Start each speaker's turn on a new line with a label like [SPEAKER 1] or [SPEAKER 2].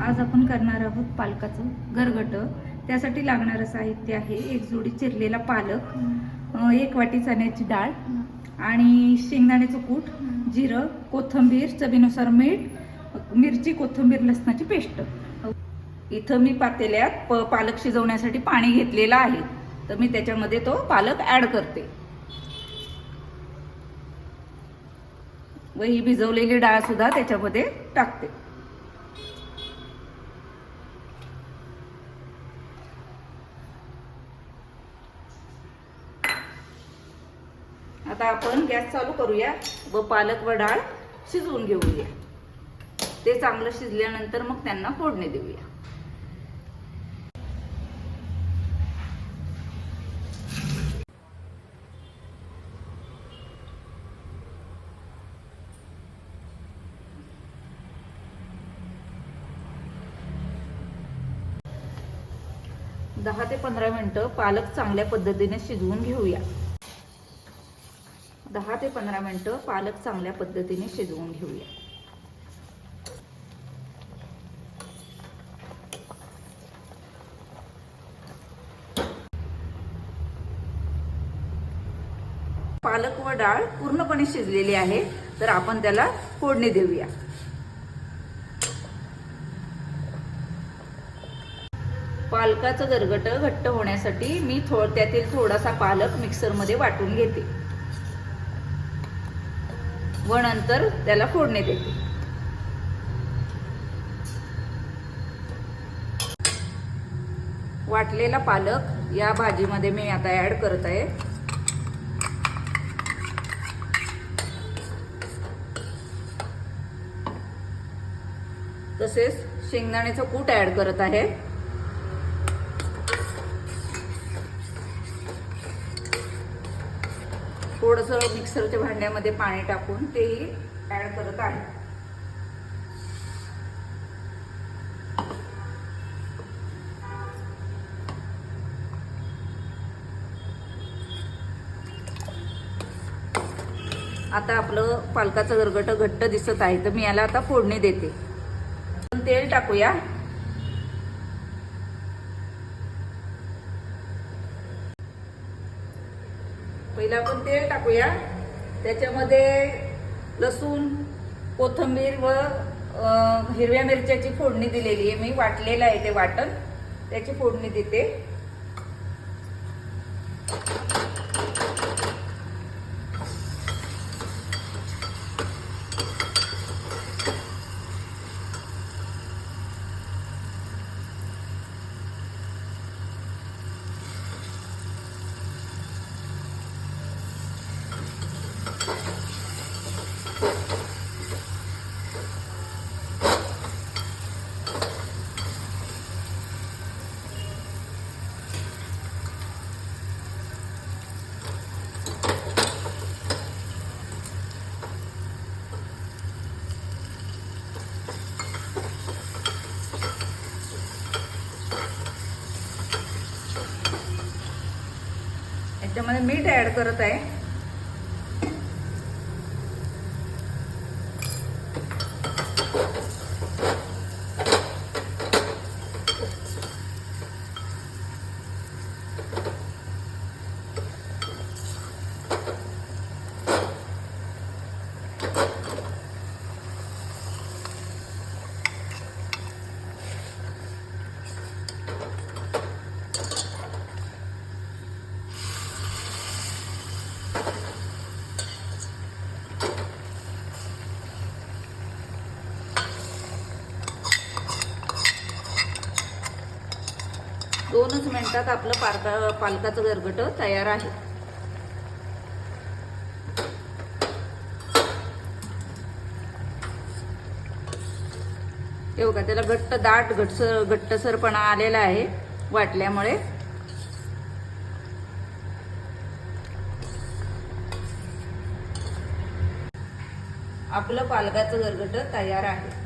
[SPEAKER 1] आज आपण करणार आहोत पालकाचं गरगट त्यासाठी लागणारं साहित्य आहे एक जोडी चिरलेला पालक एक वाटी चण्याची डाळ आणि शेंगदाण्याचं कूट जिरं कोथिंबीर चवीनुसार मीठ मिरची कोथिंबीर लसणाची पेस्ट. इथं मी पातेल्यात प पालक शिजवण्यासाठी पाणी घेतलेलं आहे. तर मी त्याच्यामध्ये तो पालक ऍड करते. व ही भिजवलेली डाळ सुद्धा त्याच्यामध्ये टाकते. आता आपण गॅस चालू करूया व पालक व डाळ शिजवून घेऊया. ते चांगलं शिजल्यानंतर मग त्यांना फोडणी देऊया. दहा ते पंधरा मिनटं पालक चांगल्या पद्धतीने शिजवून घेऊया. दहा ते पंधरा मिनिटं पालक चांगल्या पद्धतीने शिजवून घेऊया. पालक व डाळ पूर्णपणे शिजलेली आहे तर आपण त्याला फोडणी देऊया. पालकाचं गरगट घट्ट होण्यासाठी मी थो त्यातील थोडासा पालक मिक्सरमध्ये वाटून घेते. व नंतर त्याला फोडणी देते. वाटलेला पालक या भाजीमध्ये मी आता ऍड करत आहे. तसेच शेंगदाण्याचं कूट ऍड करत आहे. थोडंसं मिक्सरच्या भांड्यामध्ये पाणी टाकून तेही ॲड करत आहे. आता आपलं पालकाचं गरगट घट्ट दिसत आहे तर मी याला आता फोडणी देते. तेल टाकूया. पहिला आपण तेल टाकूया. त्याच्यामध्ये लसूण कोथिंबीर व हिरव्या मिरच्याची फोडणी दिलेली आहे. मी वाटलेलं आहे ते वाटण. त्याची फोडणी देते. याच्यामध्ये मीठ ॲड करत आहे. दोनच मिनटात आपलं पालका पालकाचं गरगट तयार आहे. हे बघा त्याला घट्ट दाट घटसर घट्टसरपणा आलेला आहे वाटल्यामुळे. आपलं पालकाचं गरगट तयार आहे.